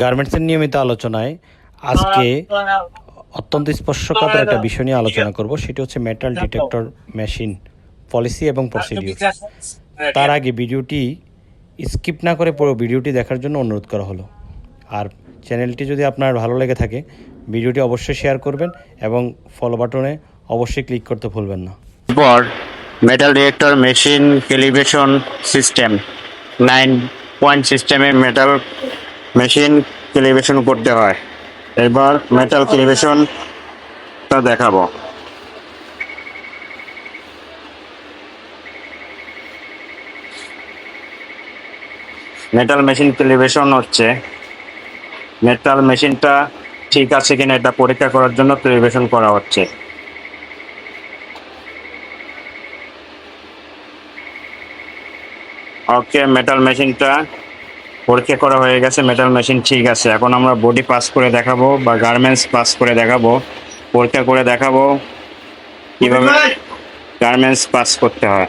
গার্মেন্টসের নিয়মিত আলোচনায় আজকে অত্যন্ত স্পর্শকাতর একটা বিষয় নিয়ে আলোচনা করব সেটি হচ্ছে মেটাল ডিটেক্টর মেশিন পলিসি এবং প্রসিডিউর তার আগে ভিডিওটি স্কিপ না করে পুরো ভিডিওটি দেখার জন্য অনুরোধ করা হলো। আর চ্যানেলটি যদি আপনার ভালো লেগে থাকে ভিডিওটি অবশ্যই শেয়ার করবেন এবং ফলো বাটনে অবশ্যই ক্লিক করতে ভুলবেন না। এরপর metal detector machine calibration system nine point সিস্টেমে মেটাল মেশিন ক্যালিব্রেশন করতে হয়। এবার মেটাল ক্যালিব্রেশনটা দেখাবো। মেটাল মেশিন ক্যালিব্রেশন হচ্ছে। মেটাল মেশিনটা ঠিক আছে কিনা এটা পরীক্ষা করার জন্য ক্যালিব্রেশন করা হচ্ছে। ওকে মেটাল মেশিনটা পরীক্ষা করা হয়ে গেছে মেটাল মেশিন ঠিক আছে। এখন আমরা বডি পাস করে দেখাবো বা গার্মেন্টস পাস করে দেখাবো। পরীক্ষা করে দেখাবো কীভাবে গার্মেন্টস পাস করতে হয়।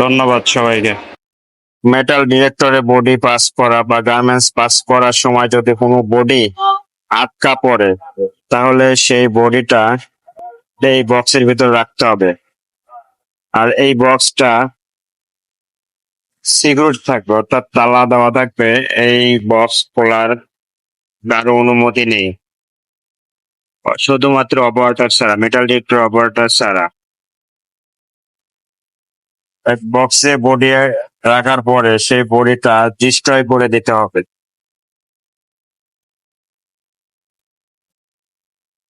ধন্যবাদ সবাইকে। মেটাল ডিরেক্টরে বডি পাস করা বা গার্মেন্টস পাস করার সময় যদি কোনো বডি আটকা পড়ে, তাহলে সেই বডিটা এই বক্সের ভিতর রাখতে হবে। আর এই বক্সটা সিকিউর থাকবে, অর্থাৎ তালা দেওয়া থাকবে, এই বক্স খোলার কারও অনুমতি নেই। শুধুমাত্র অপারেটার ছাড়া মেটাল ডিটেক্টর অপারেটর ছাড়া। বক্সে বডি রাখার পরে সেই বডিটা ডিস্ট্রয় করে দিতে হবে।